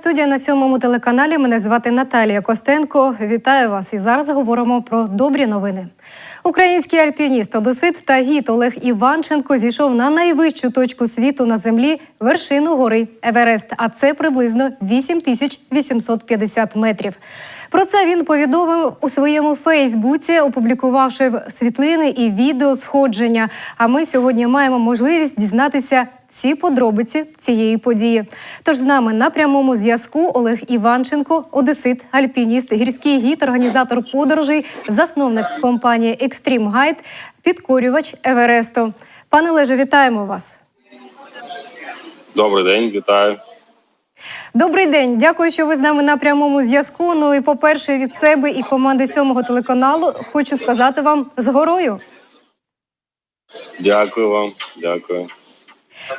Студія на сьомому телеканалі. Мене звати Наталія Костенко. Вітаю вас. І зараз говоримо про добрі новини. Український альпініст, одесит та гід Олег Іванченко зійшов на найвищу точку світу на землі вершину гори Еверест. А це приблизно 8850 метрів. Про це він повідомив у своєму Фейсбуці, опублікувавши світлини і відео сходження. А ми сьогодні маємо можливість дізнатися всі подробиці цієї події. Тож з нами на прямому зв'язку Олег Іванченко, одесит, альпініст, гірський гід, організатор подорожей, засновник компанії Extreme Guide, підкорювач Евересту. Пане Олеже, вітаємо вас. Добрий день, вітаю. Добрий день, дякую, що ви з нами на прямому зв'язку. Ну і по-перше, від себе і команди сьомого телеканалу хочу сказати вам з горою. Дякую вам, дякую.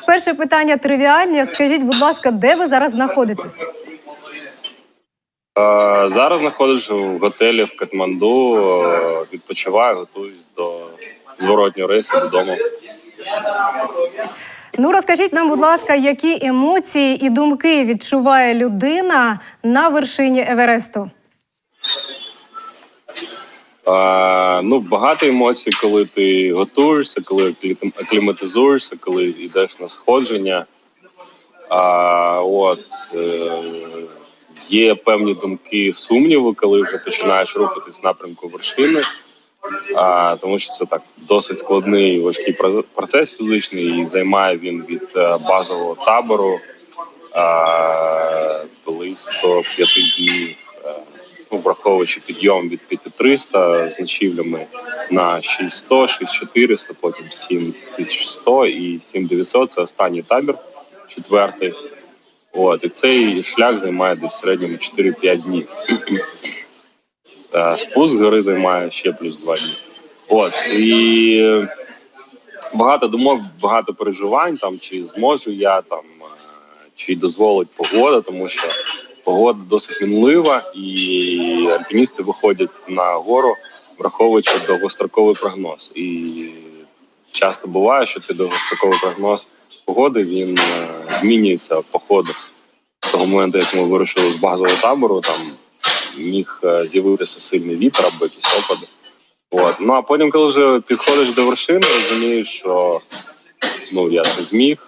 Перше питання тривіальне. Скажіть, будь ласка, де ви зараз знаходитесь? Е, зараз знаходжусь в готелі в Катманду, е, відпочиваю, готуюсь до зворотнього рейсу додому. Ну розкажіть нам, будь ласка, які емоції і думки відчуває людина на вершині Евересту? Е, ну, багато емоцій, коли ти готуєшся, коли акліматизуєшся, коли йдеш на сходження. А, от, е, є певні думки сумніву, коли вже починаєш рухатись в напрямку вершини. А, тому що це так досить складний і важкий процес фізичний, і займає він від е, базового табору а, близько п'яти днів, е, ну, враховуючи підйом від 5300 з ночівлями на 6100, 6400, потім 7100 і 7900 – це останній табір, четвертий. От, і цей шлях займає десь в середньому 4-5 днів. Е, Спуск гори займає ще плюс 2 дні. От і багато думок, багато переживань, там чи зможу я там, е, чи дозволить погода, тому що погода досить мінлива, і альпіністи виходять на гору, враховуючи довгостроковий прогноз. І часто буває, що цей довгостроковий прогноз погоди він е, змінюється по ходу. З того моменту, як ми вирушили з базового табору, там міг е, з'явитися сильний вітер або якісь опади. От. Ну а потім, коли вже підходиш до вершини, розумієш, що ну я це зміг.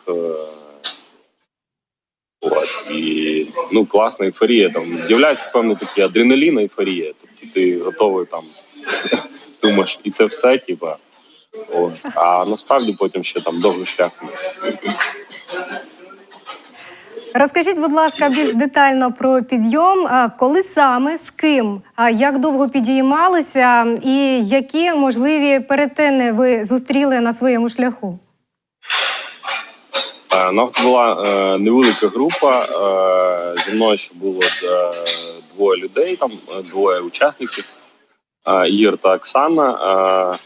І ну, класна ейфорія. Там з'являється певний такий адреналін, ейфорія. Тобто ти готовий там думаєш, і це все, типа. А насправді потім ще там довгий шлях. Розкажіть, будь ласка, більш детально про підйом. Коли саме, з ким, як довго підіймалися, і які можливі перетини ви зустріли на своєму шляху? Е, У нас була е, невелика група. Е, зі мною ще було двоє людей, там двоє учасників. Ігор та Оксана.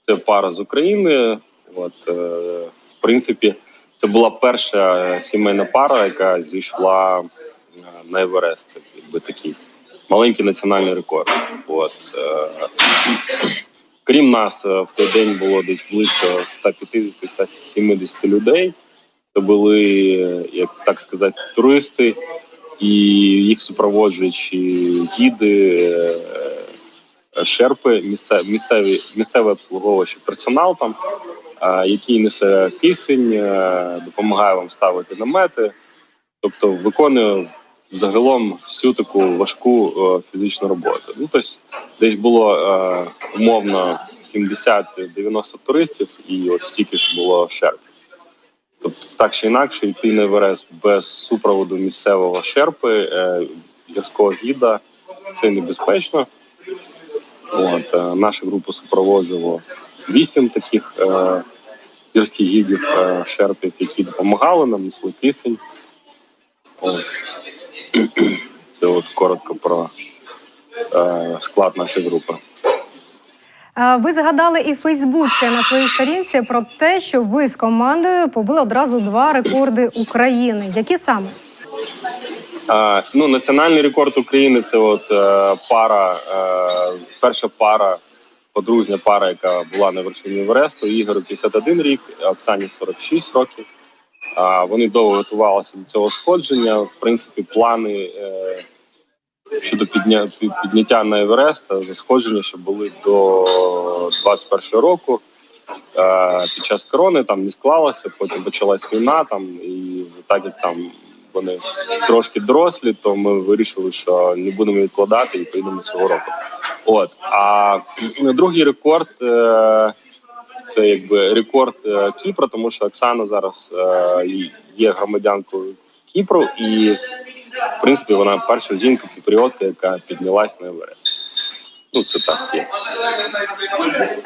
Це пара з України. От, в принципі, це була перша сімейна пара, яка зійшла на Еверест. Це якби такий маленький національний рекорд. От, Крім нас, е, в той день було десь близько 150-170 людей. Це були, е, як так сказати, туристи і їх супроводжуючи гіди, е, шерпи, місцеві, місцевий обслуговуючий персонал там, який несе кисень, допомагає вам ставити намети, тобто виконує загалом всю таку важку е, фізичну роботу. Ну, тобто, десь було е, умовно 70-90 туристів, і от стільки ж було шерпів. Тобто, так чи інакше, йти на Еверест без супроводу місцевого шерпи, е, гірського гіда це небезпечно. От, нашу групу супроводжувало вісім таких е, гірських гідів е, шерпів, які допомагали нам, несли кисень. От. Це от коротко про е, склад нашої групи. Ви згадали і в Фейсбуці на своїй сторінці про те, що ви з командою побили одразу два рекорди України. Які саме? Е, ну, національний рекорд України це от е, пара, е, перша пара, подружня пара, яка була на вершині Евересту. Ігору 51 рік, Оксані 46 років. Вони довго готувалися до цього сходження. В принципі, плани е, щодо підня... підняття на Еверест за сходження, що були до 21 року. Е, під час корони там не склалося, потім почалась війна там, і так як там вони трошки дорослі, то ми вирішили, що не будемо відкладати і поїдемо цього року. От а другий рекорд е, це якби рекорд е, Кіпра, тому що Оксана зараз е, є громадянкою Кіпру, і в принципі вона перша жінка кіпріотка, яка піднялась на Еверест. Ну це так є.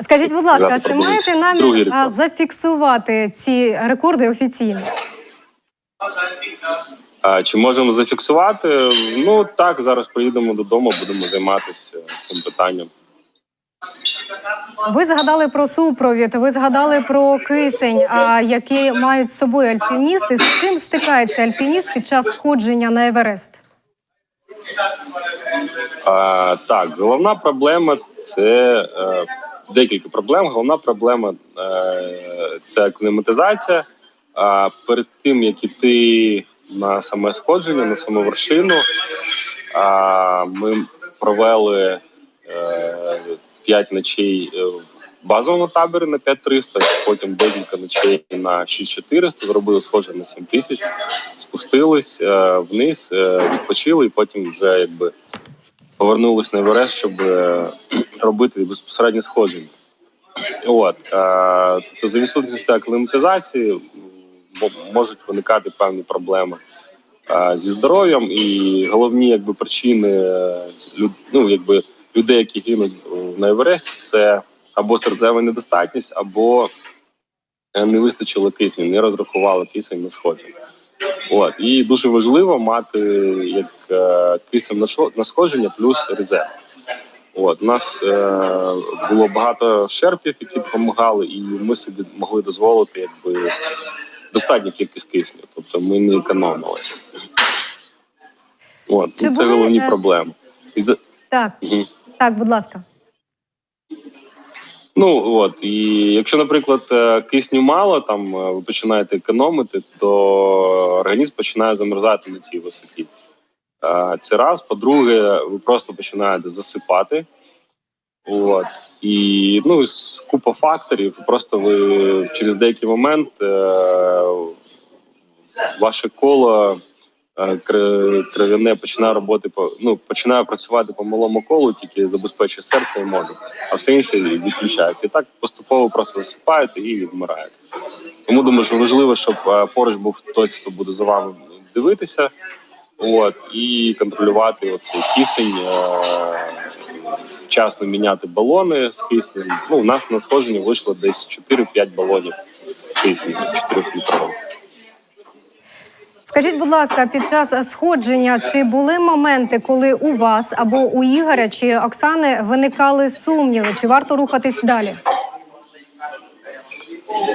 Скажіть, будь ласка, а чи маєте намір рекорд. зафіксувати ці рекорди офіційно? А, чи можемо зафіксувати? Ну так, зараз приїдемо додому, будемо займатися цим питанням. Ви згадали про супровід, ви згадали про кисень, а які мають з собою альпіністи. З чим стикається альпініст під час сходження на Еверест? А, так, головна проблема це е, декілька проблем. Головна проблема е, це акліматизація. А перед тим як іти на саме сходження, на саму вершину, а, ми провели е, 5 ночей е, в базовому таборі на 5300, потім декілька ночей на 6400, зробили сходження на 7000, спустились е, вниз, е, відпочили і потім вже якби повернулись на Еверест, щоб е, робити безпосередньо сходження. От е, тобто за відсутністю акліматизації можуть виникати певні проблеми е, зі здоров'ям, і головні якби причини е, ну, якби людей, які гинуть е, на Евересті, це або серцева недостатність, або е, не вистачило кисню, не розрахували кисень на сходження. От і дуже важливо мати як е, кисень на шо- на сходження плюс резерв. От у нас е, було багато шерпів, які допомагали, і ми собі могли дозволити якби достатню кількість кисню. Тобто ми не економили. От Чи ну, це були, головні е, проблеми. І за Так, Мгм. Так, будь ласка. Ну от і якщо, наприклад, е, кисню мало, там е, ви починаєте економити, то організм починає замерзати на цій висоті. Е, Це раз. По-друге, ви просто починаєте засипати. От. І ну, купа факторів. Просто ви через деякий момент ваше коло е, кр- починає роботи по ну починає працювати по малому колу, тільки забезпечує серце і мозок, а все інше відключається. І так поступово просто засипаєте і відмираєте. Тому думаю, що важливо, щоб е, поруч був хтось, хто буде за вами дивитися, от і контролювати оцей кисень, е, вчасно міняти балони з киснем. Ну, у нас на сходженні вийшло десь 4-5 балонів кисню 4 літрових. Скажіть, будь ласка, під час сходження чи були моменти, коли у вас або у Ігоря чи Оксани виникали сумніви, чи варто рухатись далі?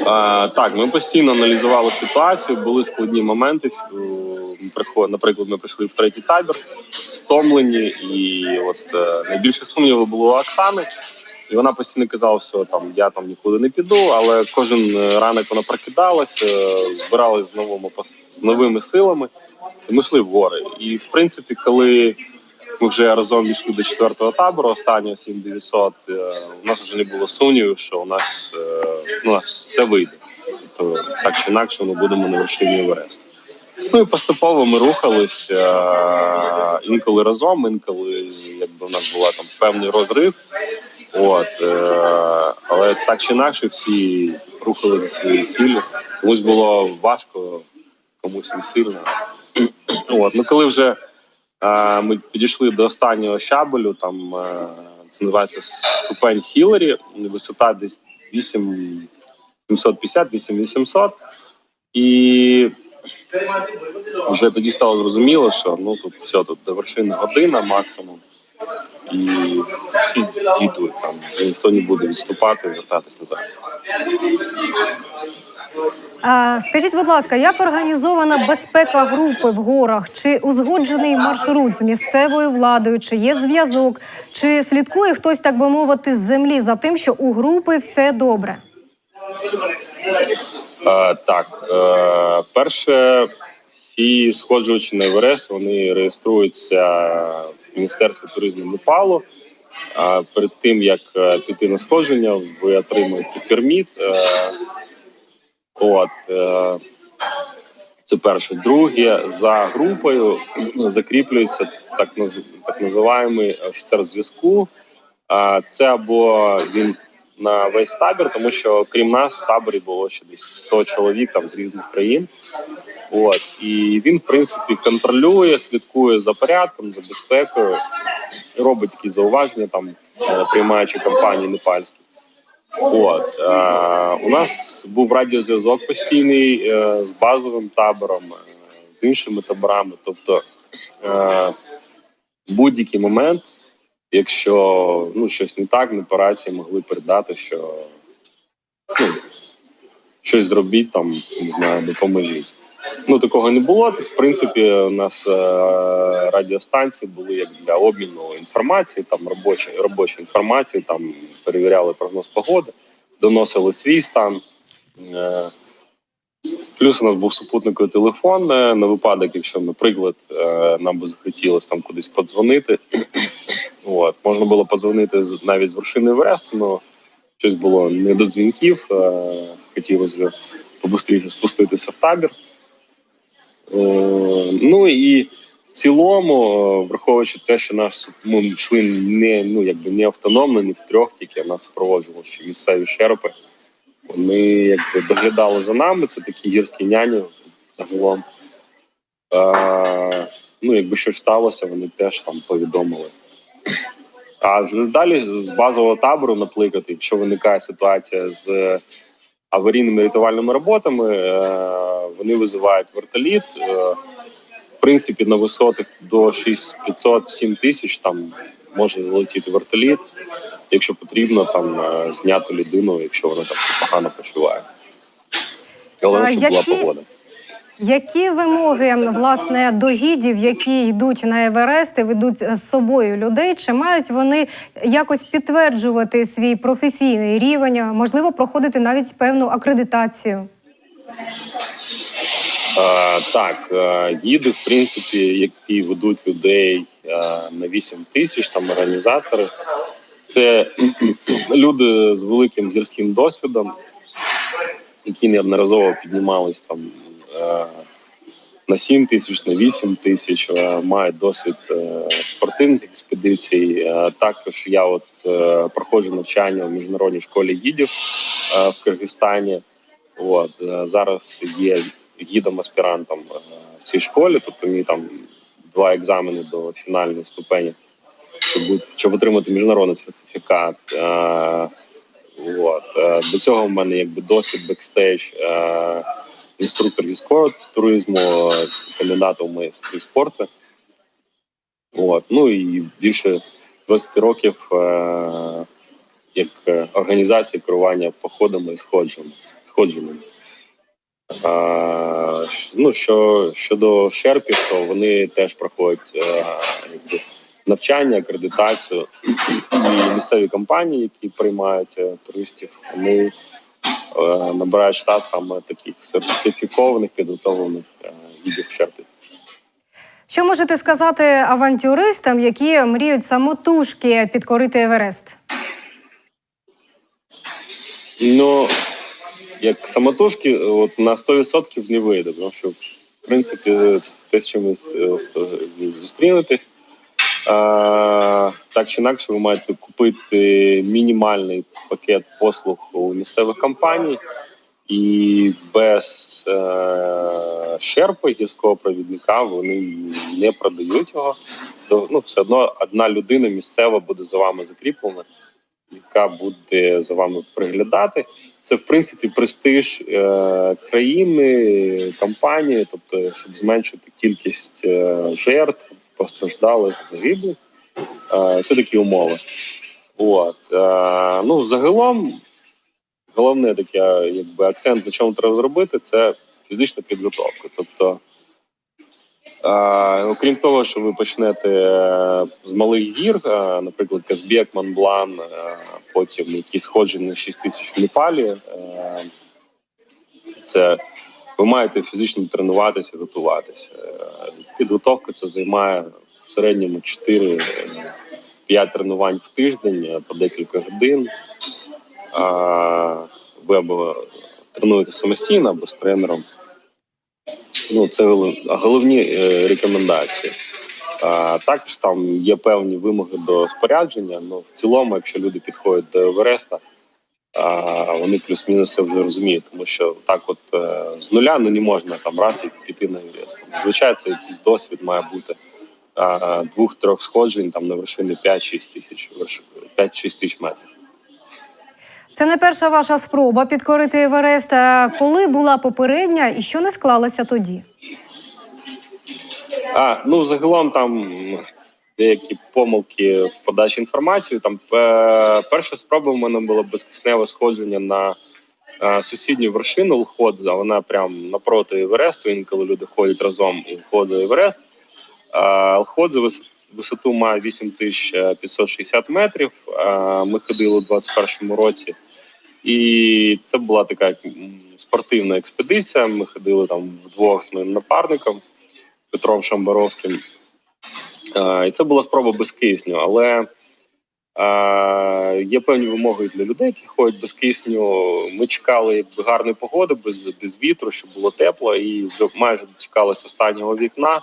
А, так, ми постійно аналізували ситуацію. Були складні моменти. Наприклад, ми прийшли в третій табір, стомлені, і от е, найбільше сумніву було у Оксани. І вона постійно казала, що там я там нікуди не піду, але кожен е, ранок вона прокидалася, збиралась з новими з новими силами. І ми йшли в гори. І в принципі, коли ми вже разом дійшли до четвертого табору, останнього 7900, е, у нас вже не було сумнівів, що у нас, е, ну, у нас все вийде. Тобто, так чи інакше, ми будемо на вершині Евересту. Ну і поступово ми рухались е, інколи разом, інколи якби в нас була там певний розрив. От, е, але так чи інакше всі рухали до своєї цілі. Комусь було важко, комусь не сильно. От, ну коли вже е, ми підійшли до останнього щабелю, там е, це називається ступень Хіларі, висота десь 8 750, 8800. І вже тоді стало зрозуміло, що ну тут все, тут до вершини година максимум. І всі дійдуть там, ніхто не буде відступати і вертатись назад. А, скажіть, будь ласка, як організована безпека групи в горах? Чи узгоджений маршрут з місцевою владою? Чи є зв'язок? Чи слідкує хтось, так би мовити, з землі за тим, що у групи все добре? Е, так, е, перше, всі сходжувачі на Еверест вони реєструються в Міністерстві туризму Непалу. Перед тим як е, піти на сходження, ви отримуєте перміт. Е, от, е, це перше. Друге, за групою закріплюється так, так називаємий офіцер зв'язку. Це або він на весь табір, тому що крім нас в таборі було ще десь 100 чоловік там з різних країн. От і він, в принципі, контролює, слідкує за порядком, за безпекою, робить якісь зауваження там, е, приймаючи компанії непальські. От е, у нас був радіозв'язок постійний е, з базовим табором, е, з іншими таборами. Тобто е, будь-який момент, якщо ну щось не так, ми по рації могли передати, що ну, щось зробіть там, не знаю, допоможіть. Ну такого не було. Тобто, в принципі, у нас е, радіостанції були як для обміну інформації, там робочої робочої інформації, там перевіряли прогноз погоди, доносили свій стан. Е, Плюс у нас був супутниковий телефон е, на випадок, якщо, наприклад, нам би захотілося там кудись подзвонити. От можна було подзвонити навіть з вершини Евересту, але щось було не до дзвінків. Хотілося побыстріше спуститися в табір. Е, Ну і в цілому, е, враховуючи те, що наш ми йшли не ну якби не автономно, не втрьох, тільки нас супроводжували ще місцеві шерпи. Вони якби доглядали за нами. Це такі гірські няні загалом. Е, ну, якби щось сталося, вони теж там повідомили. А вже далі з базового табору, наприклад, якщо виникає ситуація з аварійними рятувальними роботами, е, вони визивають вертоліт. Е, в принципі, на висотах до 6500-7 тисяч там може залетіти вертоліт, якщо потрібно, там е, зняти людину, якщо вона там погано почуває. Головне, А щоб була погода. Які вимоги власне до гідів, які йдуть на Еверест і ведуть з собою людей? Чи мають вони якось підтверджувати свій професійний рівень, можливо, проходити навіть певну акредитацію? Е, так, е, гіди, в принципі, які ведуть людей е, на 8 тисяч, там організатори, це люди з великим гірським досвідом, які неодноразово піднімались там на 7 тисяч, на 8 тисяч, е, мають досвід е, спортивних експедицій. Е, Також я от е, проходжу навчання в міжнародній школі гідів е, в Киргизстані. От е, зараз є гідом аспірантом е, в цій школі, тобто мені там два екзамени до фінальної ступені, щоб, щоб отримати міжнародний сертифікат. Е, От е, до цього в мене якби досвід бекстейдж, е, інструктор військового туризму, е, кандидат майстри спорту. От ну і більше 20 років е, як е, організація керування походами і сходженнями. сходженнями. А, ну, що щодо шерпів, то вони теж проходять е, якби, навчання, акредитацію. І місцеві компанії, які приймають е, туристів, вони набирають штат саме таких сертифікованих, підготовлених е, гідів. Що можете сказати авантюристам, які мріють самотужки підкорити Еверест? Ну, як самотужки, от на 100% не вийде, тому що, в принципі, те, що ви з- так чи інакше, ви маєте купити мінімальний пакет послуг у місцевих компаній, і без е, шерпи гірського провідника вони не продають його. Ну, все одно одна людина місцева буде за вами закріплена, яка буде за вами приглядати. Це в принципі престиж е, країни, компанії, тобто, щоб зменшити кількість е, жертв, постраждалих, загиблих. Е, це такі умови. От е, ну загалом, головне таке, якби акцент на чому треба зробити, це фізична підготовка. Тобто, е, окрім того, що ви почнете з малих гір, наприклад, Казбек, Монблан, е, потім якісь сходження на 6 тисяч в Непалі. Це ви маєте фізично тренуватися, готуватися. Е, Підготовка це займає в середньому 4-5 тренувань в тиждень е, по декілька годин. Ви або тренуєте самостійно, або з тренером. Ну, це головні е, рекомендації. А, також там є певні вимоги до спорядження. Ну, в цілому, якщо люди підходять до Евереста, вони плюс-мінус це вже розуміють, тому що так, от е, з нуля ну не можна там раз і піти на Еверест. Зазвичай це якийсь досвід має бути двох-трьох сходжень там на вершини 5-6 тисяч верш- 5-6 тисяч метрів. Це не перша ваша спроба підкорити Еверест. Коли була попередня і що не склалося тоді? А, ну загалом там деякі помилки в подачі інформації. Там е, перша спроба в мене була безкисневе сходження на е, сусідню вершину Лходза. Вона прям напроти Евересту. Інколи люди ходять разом і Лходза Еверест. Е, Лходза висоту має 8560 метрів. Е, ми ходили у 21-му році. І це була така спортивна експедиція. Ми ходили там вдвох з моїм напарником. Петром Шамбаровським. І це була спроба без кисню, але є певні вимоги для людей, які ходять без кисню. Ми чекали гарної погоди, без, без вітру, щоб було тепло, і вже майже дочекалися останнього вікна.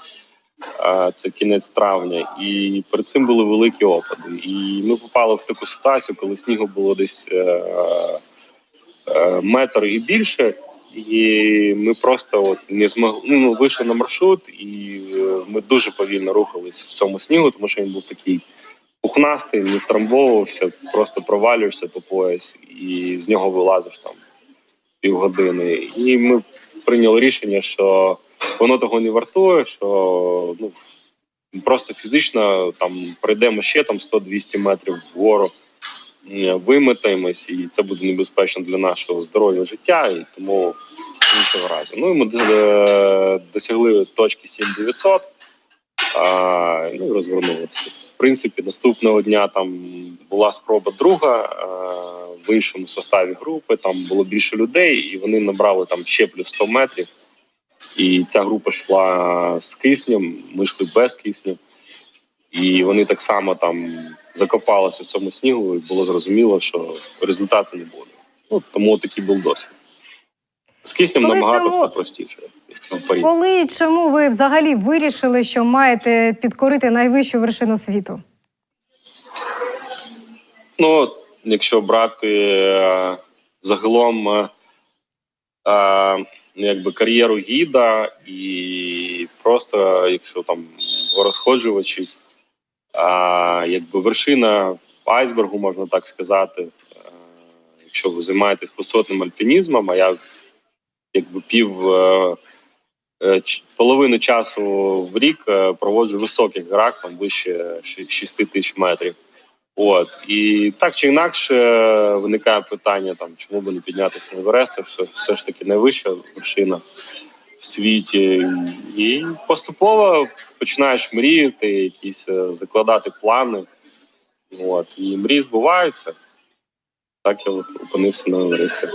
Це кінець травня, і перед цим були великі опади. І ми попали в таку ситуацію, коли снігу було десь е, е, метр і більше. І ми просто от не змогли. Ну, вийшли на маршрут, і ми дуже повільно рухались в цьому снігу, тому що він був такий пухнастий, не втрамбовувався, просто провалюєшся по пояс, і з нього вилазиш там півгодини. І ми прийняли рішення, що воно того не вартує, що ну просто фізично там пройдемо ще там 100-200 метрів вгору. Виметаємось, і це буде небезпечно для нашого здоров'я життя, і тому іншого разу. Ну і ми е, досягли точки 7900, а, ну і розвернулися. В принципі, наступного дня там була спроба друга е, в іншому составі групи. Там було більше людей, і вони набрали там ще плюс 100 метрів. І ця група йшла з киснем, ми йшли без кисню. І вони так само там закопалися в цьому снігу, і було зрозуміло, що результату не буде. Ну тому такий був досвід. З киснем Коли набагато цьому- все простіше, якщо. Коли і чому ви взагалі вирішили, що маєте підкорити найвищу вершину світу? Ну, якщо брати е, загалом е, е, якби кар'єру гіда і просто якщо там розходжувачі, якби вершина айсбергу, можна так сказати. Якщо ви займаєтесь висотним альпінізмом, а я якби пів е, е, половину часу в рік е, проводжу в високих горах, там вище 6 тисяч метрів. От і так чи інакше виникає питання, там чому би не піднятися на Еверест, це все, все ж таки найвища вершина в світі. І поступово починаєш мріяти, якісь закладати плани. От і мрії збуваються. Так я от опинився на Евересті.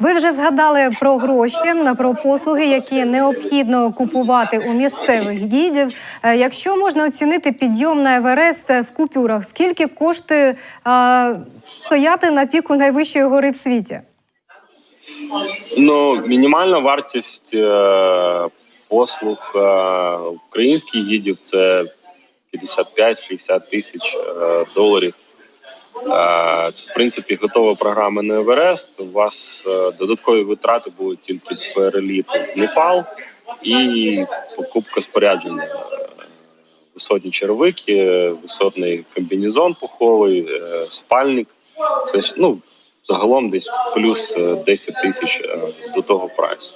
Ви вже згадали про гроші, про послуги, які необхідно купувати у місцевих гідів. Е, Якщо можна оцінити підйом на Еверест в купюрах, скільки коштує а, стояти на піку найвищої гори в світі? Ну, мінімальна вартість е, послуг е, українських гідів це 55-60 тисяч е, доларів. Е, це в принципі готова програма на Еверест. У вас е, додаткові витрати будуть тільки переліт в Непал і покупка спорядження. Е, Висотні черевики, висотний комбінезон пуховий, спальник. Це ну, загалом десь плюс е, 10 тисяч до того прайсу.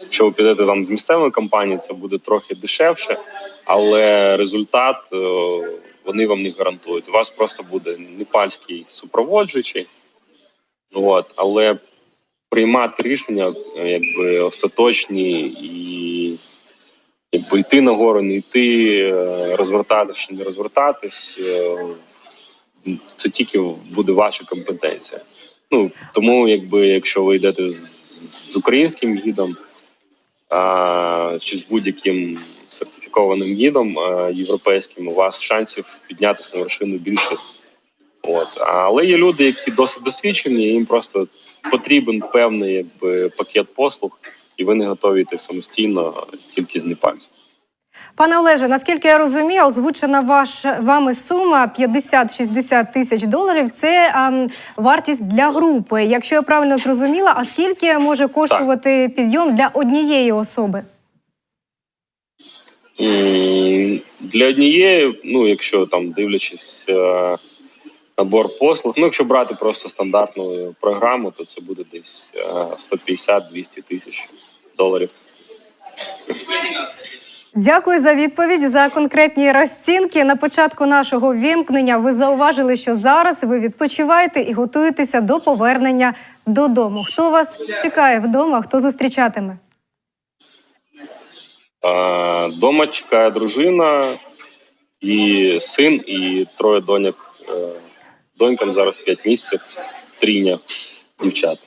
Якщо ви підете там з місцевої компанії, це буде трохи дешевше, але результат вони вам не гарантують. У вас просто буде непальський супроводжуючий, от, але приймати рішення, якби остаточні і якби йти на гору, не йти, е, розвертатись чи не розвертатись, е, це тільки буде ваша компетенція. Ну тому, якби якщо ви йдете з, з українським гідом а, чи з будь-яким сертифікованим гідом а, європейським, у вас шансів піднятися на вершину більше. От але є люди, які досить досвідчені, їм просто потрібен певний якби пакет послуг, і вони готові йти самостійно тільки з непальцем. Пане Олеже, наскільки я розумію, озвучена ваш вами сума 50-60 тисяч доларів. Це ам, вартість для групи. Якщо я правильно зрозуміла, а скільки може коштувати підйом для однієї особи? Для однієї, ну якщо там дивлячись е, набор послуг, ну якщо брати просто стандартну програму, то це буде десь е, 150-200 тисяч доларів. Дякую за відповідь за конкретні розцінки. На початку нашого вімкнення ви зауважили, що зараз ви відпочиваєте і готуєтеся до повернення додому. Хто вас чекає вдома? Хто зустрічатиме? Е, Дома чекає дружина і син, і троє доньок. Е, Донькам зараз 5 місяців, трійня дівчат.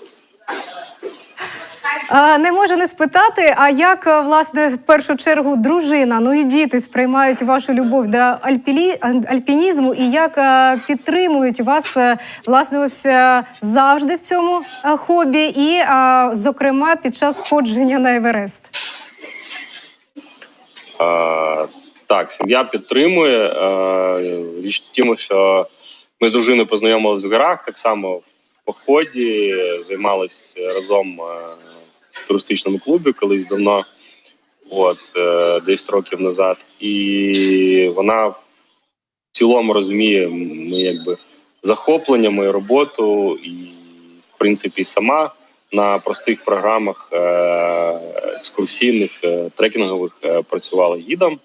Не можу не спитати, а як е, власне в першу чергу дружина, ну і діти сприймають вашу любов до альпілі, альпінізму і як підтримують вас власне ось завжди в цьому хобі, і зокрема під час входження на Еверест. Е, так, сім'я підтримує. Е, річ в тім, що ми з дружиною познайомилися в горах, так само в поході, займалися разом е, в туристичному клубі колись давно, от, 10 років назад. І вона в цілому розуміє ми якби захоплення, мою роботу, і, в принципі, сама на простих програмах е, екскурсійних, е, трекінгових е, працювала гідом.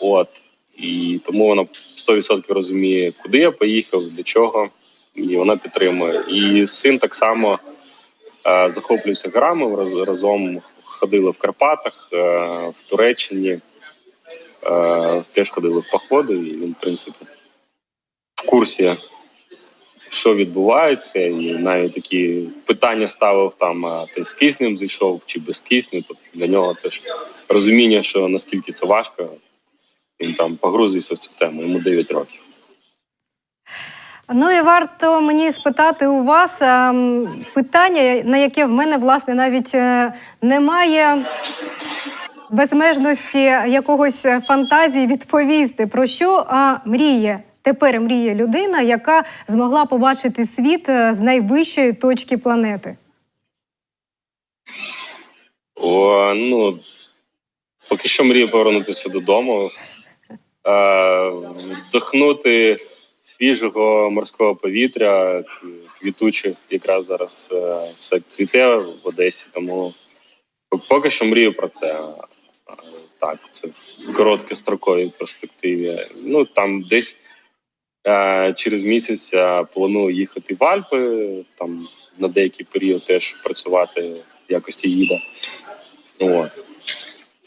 От і тому вона 100% розуміє, куди я поїхав, для чого, і вона підтримує. І син так само захоплюється грами. Разом ходили в Карпатах, в Туреччині, теж ходили в походи, і він, в принципі, в курсі, що відбувається, і навіть такі питання ставив там: ти з киснем зайшов чи без кисню. Тобто для нього теж розуміння, що наскільки це важко, він там погрузився в цю тему. Йому 9 років. Ну і варто мені спитати у вас питання, на яке в мене власне навіть е, немає безмежності якогось е, фантазії відповісти. Про що мріє? Тепер мріє людина, яка змогла побачити світ е, з найвищої точки планети. О, ну поки що мрію повернутися додому, е, вдохнути свіжого морського повітря, квітуче, якраз зараз е, все цвіте в Одесі. Тому поки що мрію про це. Е, Так, це в короткостроковій перспективі. Ну там десь через місяць е, планую їхати в Альпи, там на деякий період теж працювати в якості гіда. От.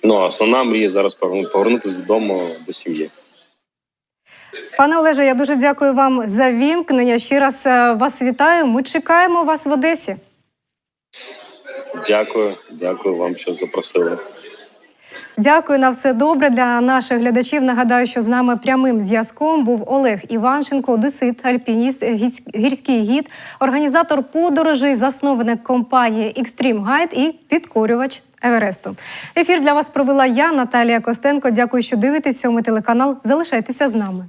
Ну, а основна мрія зараз повернутися додому до сім'ї. Пане Олеже, я дуже дякую вам за вімкнення. Ще раз е, вас вітаю. Ми чекаємо вас в Одесі. Дякую, дякую вам, що запросили. Дякую на все добре для наших глядачів. Нагадаю, що з нами прямим зв'язком був Олег Іванченко, одесит, альпініст, гірський гід, організатор подорожей, засновник компанії Extreme Guide і підкорювач Евересту. Ефір для вас провела я, Наталія Костенко. Дякую, що дивитесь сьомий телеканал. Залишайтеся з нами.